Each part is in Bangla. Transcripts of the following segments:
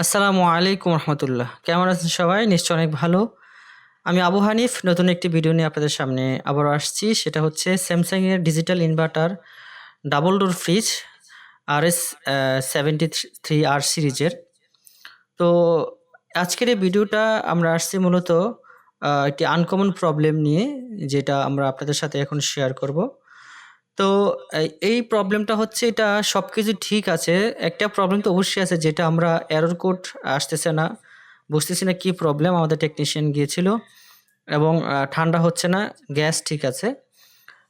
আসসালামু আলাইকুম রহমতুল্লাহ। কেমন আছেন সবাই? নিশ্চয় অনেক ভালো। আমি আবু হানিফ, নতুন একটি ভিডিও নিয়ে আপনাদের সামনে আবারও আসছি। সেটা হচ্ছে স্যামসাংয়ের digital inverter double door fridge R S seventy three R সিরিজের। তো আজকের এই ভিডিওটা আমরা আসছি মূলত একটি আনকমন প্রবলেম নিয়ে, যেটা আমরা আপনাদের সাথে এখন শেয়ার করব। তো এই- প্রবলেমটা হচ্ছে এটা সব কিছু ঠিক আছে। একটা প্রবলেম তো অবশ্যই আছে, যেটা আমরা এরর কোড আসতেছে না, বুঝতেছি না কী প্রবলেম আমাদের টেকনিশিয়ান গিয়েছিল এবং ঠান্ডা হচ্ছে না গ্যাস ঠিক আছে।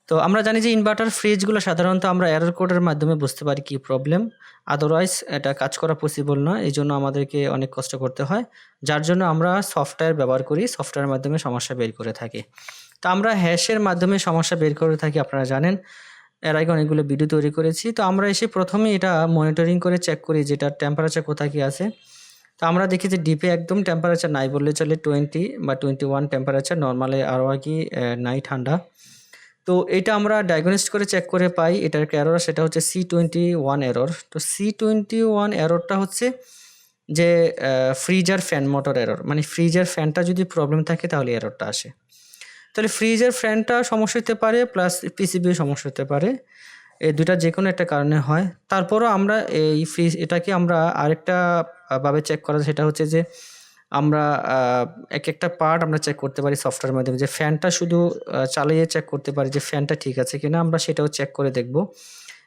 তো আমরা জানি যে ইনভার্টার ফ্রিজগুলো সাধারণত আমরা এরর কোডের মাধ্যমে বুঝতে পারি কি প্রবলেম আদারওয়াইজ এটা কাজ করা পসিবল না এই জন্য আমাদেরকে অনেক কষ্ট করতে হয়, যার জন্য আমরা সফটওয়্যার ব্যবহার করি সফটওয়্যারের মাধ্যমে সমস্যা বের করে থাকি। তো আমরা হ্যাশের মাধ্যমে সমস্যা বের করে থাকি, আপনারা জানেন। এর আগে অনেকগুলো ভিডিও তৈরি করেছি। তো আমরা এসে প্রথমে এটা মনিটরিং করে চেক করি যেটা টেম্পারেচার কোথায় কি আছে। তো আমরা দেখি যে ডিপে একদম টেম্পারেচার নাই বললে চলে টোয়েন্টি বা টোয়েন্টি ওয়ান টেম্পারেচার নর্মালে আরও আর কি নাই ঠান্ডা। তো এটা আমরা ডায়াগনোস্ট করে চেক করে পাই, এটার এরর সেটা হচ্ছে সি টোয়েন্টি ওয়ান এরর তো সি টোয়েন্টি ওয়ান এররটা হচ্ছে যে ফ্রিজার ফ্যান মোটর এরর মানে ফ্রিজার ফ্যানটা যদি প্রবলেম থাকে তাহলে এররটা আসে। তাহলে ফ্রিজের ফ্যানটা সমস্যা হতে পারে প্লাস পিসিবিও সমস্যা হতে পারে। এই দুটা যে কোনো একটা কারণে হয়। তারপরও আমরা এই ফ্রিজ এটাকে আমরা আরেকটা ভাবে চেক করা সেটা হচ্ছে যে আমরা এক একটা পার্ট আমরা চেক করতে পারি সফটওয়্যার মাধ্যমে। যে ফ্যানটা শুধু চালিয়ে চেক করতে পারি যে ফ্যানটা ঠিক আছে কিনা, আমরা সেটাও চেক করে দেখব।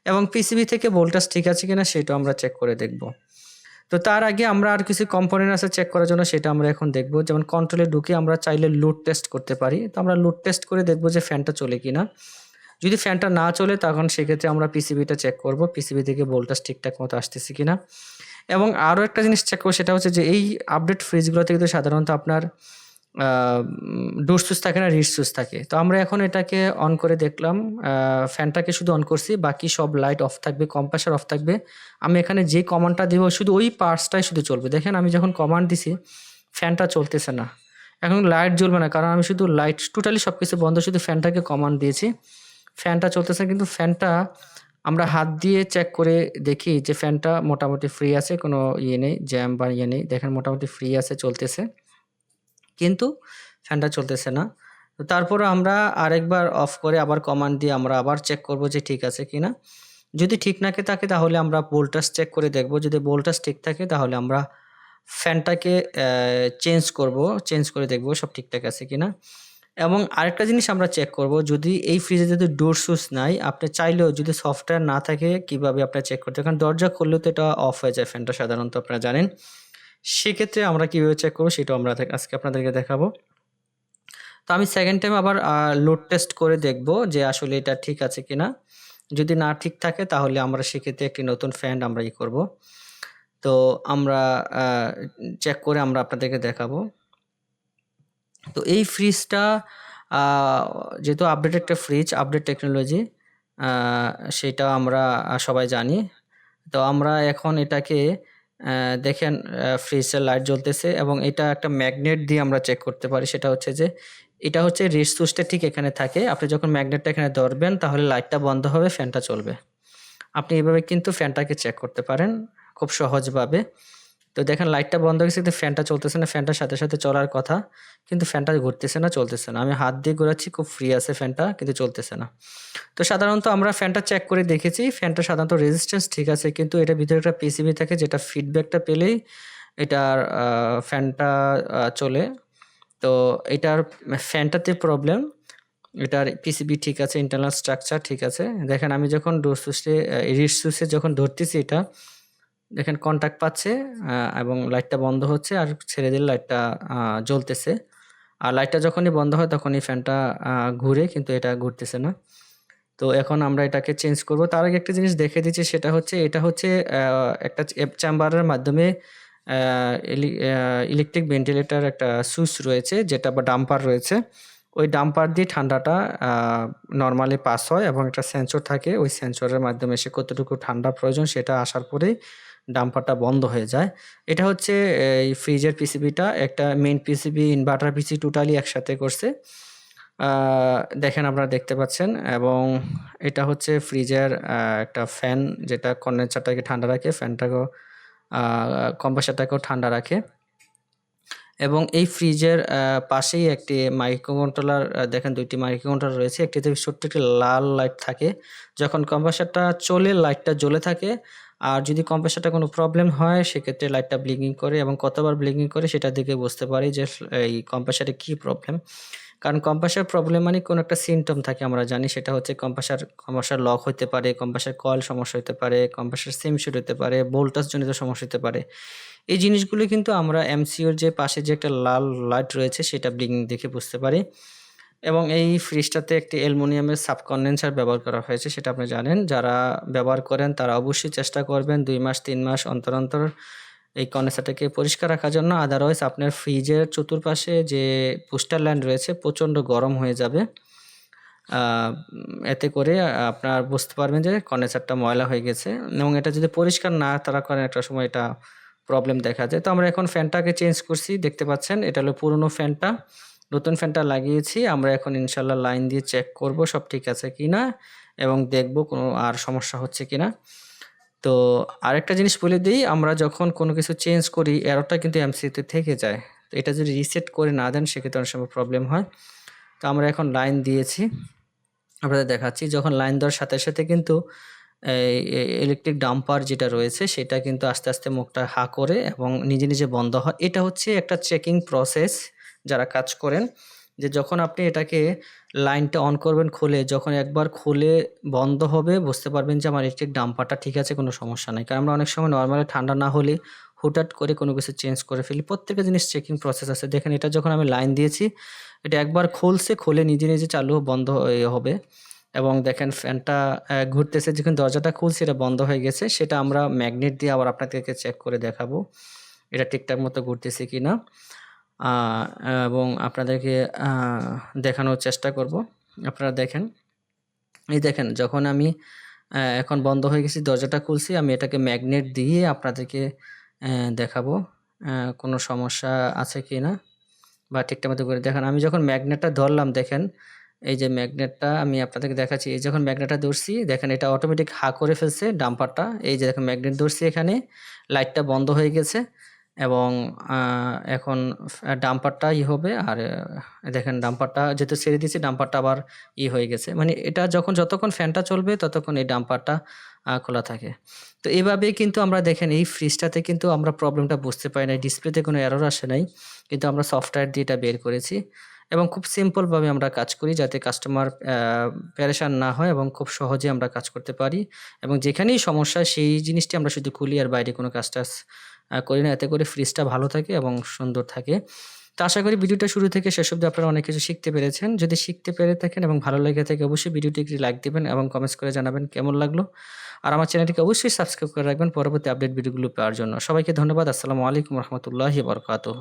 এবং পিসিবি থেকে ভোল্টেজ ঠিক আছে কিনা, সেটাও আমরা চেক করে দেখব। তো তার আগে আমরা আর কিছু কম্পোনেন্ট আছে চেক করার জন্য, সেটা আমরা এখন দেখব। যেমন কন্ট্রোলে ঢুকে আমরা চাইলে লোড টেস্ট করতে পারি। তো আমরা লোড টেস্ট করে দেখব যে ফ্যানটা চলে কি না যদি ফ্যানটা না চলে, তখন সেক্ষেত্রে আমরা পিসিবিটা চেক করব পিসিবি থেকে ভোল্টেজ ঠিকঠাক মতো আসতেছে কিনা। এবং আরও একটা জিনিস চেক করব, সেটা হচ্ছে যে এই আপডেট ফ্রিজগুলো থেকে তো সাধারণত আপনার ডোর সুইচ থাকে না রিড সুইচ থাকে। তো আমরা এখন এটাকে অন করে দেখলাম। ফ্যানটাকে শুধু অন করছি, বাকি সব লাইট অফ থাকবে কম্প্রেসার অফ থাকবে। আমি এখানে যে কমান্ডটা দিব, শুধু ওই পার্টসটাই শুধু চলবে। দেখেন, আমি যখন কমান্ড দিছি ফ্যানটা চলতেছে না। এখন লাইট জ্বলবে না, কারণ আমি শুধু লাইট টোটালি সব কিছু বন্ধ, শুধু ফ্যানটাকে কমান্ড দিয়েছি। ফ্যানটা চলতেছে না, কিন্তু ফ্যানটা আমরা হাত দিয়ে চেক করে দেখি যে ফ্যানটা মোটামুটি ফ্রি আছে, কোনো ইয়ে নেই জ্যাম বা ইয়ে নেই। দেখেন, মোটামুটি ফ্রি আছে, চলতেছে। কিন্তু ফ্যানটা চলতেছে না। তো তারপরে আমরা আরেকবার অফ করে আবার কমান্ড দিয়ে আমরা আবার চেক করব যে ঠিক আছে কিনা। যদি ঠিক নাকে থাকে তাহলে আমরা ভোল্টেজ চেক করে দেখব। যদি বোল্টাস ঠিক থাকে তাহলে আমরা ফ্যানটাকে চেঞ্জ করব চেঞ্জ করে দেখব সব ঠিকঠাক আছে কিনা। এবং আরেকটা জিনিস আমরা চেক করব, যদি এই ফ্রিজে যদি ডোর সুইচ নাই, আপনি চাইলেও যদি সফটওয়্যার না থাকে কীভাবে আপনি চেক করতে কারণ দরজা খুললেও তো এটা অফ হয়ে যায় ফ্যানটা সাধারণত, আপনারা জানেন। সেক্ষেত্রে আমরা কীভাবে চেক করব সেটাও আমরা আজকে আপনাদেরকে দেখাবো। তো আমি সেকেন্ড টাইম আবার লোড টেস্ট করে দেখব যে আসলে এটা ঠিক আছে কি না যদি না ঠিক থাকে তাহলে আমরা সেক্ষেত্রে একটি নতুন ফ্যান আমরা ই করব। তো আমরা চেক করে আমরা আপনাদেরকে দেখাবো। তো এই ফ্রিজটা যেহেতু আপডেট একটা ফ্রিজ আপডেট টেকনোলজি সেটা আমরা সবাই জানি। তো আমরা এখন এটাকে দেখেন ফ্রিজের লাইট জ্বলতেছে এবং এটা একটা ম্যাগনেট দিয়ে আমরা চেক করতে পারি। সেটা হচ্ছে যে, এটা হচ্ছে রিড সুইচটা ঠিক এখানে থাকে। আপনি যখন ম্যাগনেটটা এখানে ধরবেন, তাহলে লাইটটা বন্ধ হবে ফ্যানটা চলবে। আপনি এভাবে কিন্তু ফ্যানটাকে চেক করতে পারেন খুব সহজভাবে। তো দেখেন লাইটটা বন্ধ হয়ে গেছে, কিন্তু ফ্যানটা চলতেছে না। ফ্যানটার সাথে সাথে চলার কথা, কিন্তু ফ্যানটা ঘুরতেছে না, চলতেছে না। আমি হাত দিয়ে ঘোরাচ্ছি, খুব ফ্রি আছে ফ্যানটা কিন্তু চলতেছে না। তো সাধারণত আমরা ফ্যানটা চেক করে দেখেছি। ফ্যানটা সাধারণত রেজিস্ট্যান্স ঠিক আছে, কিন্তু এটা ভিতরে একটা পিসিবি থাকে, যেটা ফিডব্যাকটা পেলেই এটার ফ্যানটা চলে। তো এটার ফ্যানটাতে প্রবলেম এটার পিসিবি ঠিক আছে ইন্টারনাল স্ট্রাকচার ঠিক আছে। দেখেন আমি যখন ডোর সুইচে রিড সুইচে যখন ধরতেছি এটা দেখেন কন্ট্যাক্ট পাচ্ছে এবং লাইটটা বন্ধ হচ্ছে আর ছেড়ে দিলে লাইটটা জ্বলতেছে। আর লাইটটা যখনই বন্ধ হয় তখনই ফ্যানটা ঘুরে কিন্তু এটা ঘুরতেছে না। তো এখন আমরা এটাকে চেঞ্জ করব। তার আগে একটা জিনিস দেখে দিচ্ছি, সেটা হচ্ছে, এটা হচ্ছে একটা চেম্বারের মাধ্যমে ইলেকট্রিক ভেন্টিলেটর একটা সুইচ রয়েছে, যেটা বা ডাম্পার রয়েছে। ওই ডাম্পার দিয়ে ঠান্ডাটা নর্মালি পাস হয় এবং একটা সেন্সর থাকে। ওই সেন্সরের মাধ্যমে সে কতটুকু ঠান্ডা প্রয়োজন সেটা আসার পরেই ডাম্পারটা বন্ধ হয়ে যায়। এটা হচ্ছে, এই ফ্রিজের পিসিবিটা, একটা main PCB inverter PC totally একসাথে করছে। দেখেন আপনারা দেখতে পাচ্ছেন, এবং এটা হচ্ছে ফ্রিজের একটা ফ্যান যেটা কন্ডেন্সারটাকে ঠান্ডা রাখে ফ্যানটাকেও কম্প্রেসারটাকেও ঠান্ডা রাখে। এবং এই ফ্রিজের পাশেই একটি মাইক্রো কন্ট্রোলার দেখেন দুইটি মাইক্রো কন্ট্রোলার রয়েছে, একটিতে ছোট্ট একটি লাল লাইট থাকে। যখন কম্প্রেসারটা চলে লাইটটা জ্বলে থাকে আর যদি কম্প্রেসারটা কোনো প্রবলেম হয়, সেক্ষেত্রে লাইটটা ব্লিঙ্কিং করে এবং কতবার ব্লিঙ্কিং করে সেটা দেখে বুঝতে পারি যে, এই কম্প্রেসারে কী প্রবলেম। কারণ কম্প্রেসার প্রবলেম মানে কোনো একটা সিমটম থাকে আমরা জানি, সেটা হচ্ছে কম্প্রেসার কম্প্রেসার লক হতে পারে, কম্প্রেসার কয়েল সমস্যা হতে পারে, কম্প্রেসার সিম শুট হতে পারে ভোল্টাস জনিত সমস্যা হতে পারে। এই জিনিসগুলো কিন্তু আমরা এমসিওর যে পাশে যে একটা লাল লাইট রয়েছে, সেটা ব্লিঙ্কিং দেখে বুঝতে পারি। এবং এই ফ্রিজটাতে একটি অ্যালুমিনিয়ামের সাবকন্ডেন্সার ব্যবহার করা হয়েছে, সেটা আপনি জানেন। যারা ব্যবহার করেন, তারা অবশ্যই চেষ্টা করবেন দুই মাস, তিন মাস অন্তর অন্তর এই কন্ডেন্সারটাকে পরিষ্কার রাখার জন্য। আদারওয়াইজ আপনার ফ্রিজের চতুর্পাশে যে পোস্টার ল্যান্ড রয়েছে, প্রচণ্ড গরম হয়ে যাবে। এতে করে আপনার বুঝতে পারবেন যে কন্ডেন্সারটা ময়লা হয়ে গেছে এবং এটা যদি পরিষ্কার না তারা করেন, একটা সময় এটা প্রবলেম দেখা যায়। তো আমরা এখন ফ্যানটাকে চেঞ্জ করছি, দেখতে পাচ্ছেন, এটা হলো পুরনো ফ্যানটা। নতুন ফ্যানটা লাগিয়েছি, আমরা এখন ইনশাল্লাহ লাইন দিয়ে চেক করব সব ঠিক আছে কি না এবং দেখব কোনো আর সমস্যা হচ্ছে কি না তো আরেকটা জিনিস বলে দিই, আমরা যখন কোনো কিছু চেঞ্জ করি এরোটা কিন্তু এমসিতে থেকে যায়। তো এটা যদি রিসেট করে না দেন, সেক্ষেত্রে অনেক সময় প্রবলেম হয়। তো আমরা এখন লাইন দিয়েছি, আপনাদের দেখাচ্ছি। যখন লাইন দেওয়ার সাথে সাথে কিন্তু ইলেকট্রিক ডাম্পার যেটা রয়েছে, সেটা কিন্তু আস্তে আস্তে মুখটা হা করে এবং নিজে নিজে বন্ধ হয়। এটা হচ্ছে একটা চেকিং প্রসেস যারা কাজ করেন, যে যখন আপনি এটাকে লাইনটা অন করবেন খুলে, যখন একবার খুলে বন্ধ হবে, বুঝতে পারবেন যে আমার ইলেকট্রিক ডাম্পারটা ঠিক আছে, কোনো সমস্যা নেই। কারণ আমরা অনেক সময় নর্মালি ঠান্ডা না হলে হুটহাট করে কোনো কিছু চেঞ্জ করে ফেলি। প্রত্যেকটা জিনিস চেকিং প্রসেস আছে। দেখেন, এটা যখন আমি লাইন দিয়েছি, এটা একবার খুলছে, খুলে নিজে নিজে চালু বন্ধ হবে। এবং দেখেন ফ্যানটা ঘুরতেছে, যখন দরজাটা খুলছে, এটা বন্ধ হয়ে গেছে, সেটা আমরা ম্যাগনেট দিয়ে আবার আপনাদেরকে চেক করে দেখাবো। এটা ঠিকঠাক মতো ঘুরতেছে কি না এবং আপনাদেরকে দেখানোর চেষ্টা করব। আপনারা দেখেন। এই দেখেন, যখন আমি এখন বন্ধ হয়ে গেছি, দরজাটা খুলছি, আমি এটাকে ম্যাগনেট দিয়ে আপনাদেরকে দেখাবো কোনো সমস্যা আছে কি না, বা ঠিকঠাক মতো করে দেখেন। আমি যখন ম্যাগনেটটা ধরলাম, দেখেন, এই যে ম্যাগনেটটা আমি আপনাদেরকে দেখাচ্ছি, এই যখন ম্যাগনেটটা ধরছি, দেখেন, এটা অটোমেটিক হা করে ফেলছে, ডাম্পারটা, এই যে দেখেন, ম্যাগনেট ধরছি এখানে, লাইটটা বন্ধ হয়ে গেছে এবং এখন ডাম্পারটা ই হবে আর, দেখেন ডাম্পারটা যেহেতু ছেড়ে দিয়েছি, ডাম্পারটা আবার ই হয়ে গেছে। মানে এটা যখন, যতক্ষণ ফ্যানটা চলবে, ততক্ষণ এই ডাম্পারটা খোলা থাকে। তো এভাবেই কিন্তু আমরা দেখেন, এই ফ্রিজটাতে কিন্তু আমরা প্রবলেমটা বুঝতে পারি না ডিসপ্লেতে কোনো এরর আসে নাই, কিন্তু আমরা সফটওয়্যার দিয়ে এটা বের করেছি এবং খুব সিম্পলভাবে আমরা কাজ করি যাতে কাস্টমার প্যারেশান না হয় এবং খুব সহজে আমরা কাজ করতে পারি এবং যেখানেই সমস্যা সেই জিনিসটি আমরা শুধু খুলি আর বাইরে কোনো কাজটা করি না। এতে করে ফ্রিজটা ভালো থাকে এবং সুন্দর থাকে। তো আশা করি ভিডিওটা শুরু থেকে শেষ অবধি আপনারা অনেক কিছু শিখতে পেরেছেন। যদি শিখতে পেরে থাকেন এবং ভালো লেগে থাকে অবশ্যই ভিডিওটি একটি লাইক দেবেন এবং কমেন্টস করে জানাবেন কেমন লাগল। আর আমার চ্যানেলটিকে অবশ্যই সাবস্ক্রাইব করে রাখবেন। পরবর্তী আপডেট ভিডিওগুলো পাওয়ার জন্য। সবাইকে ধন্যবাদ। আসসালামু আলাইকুম রহমতুল্লাহি বরকাতহ।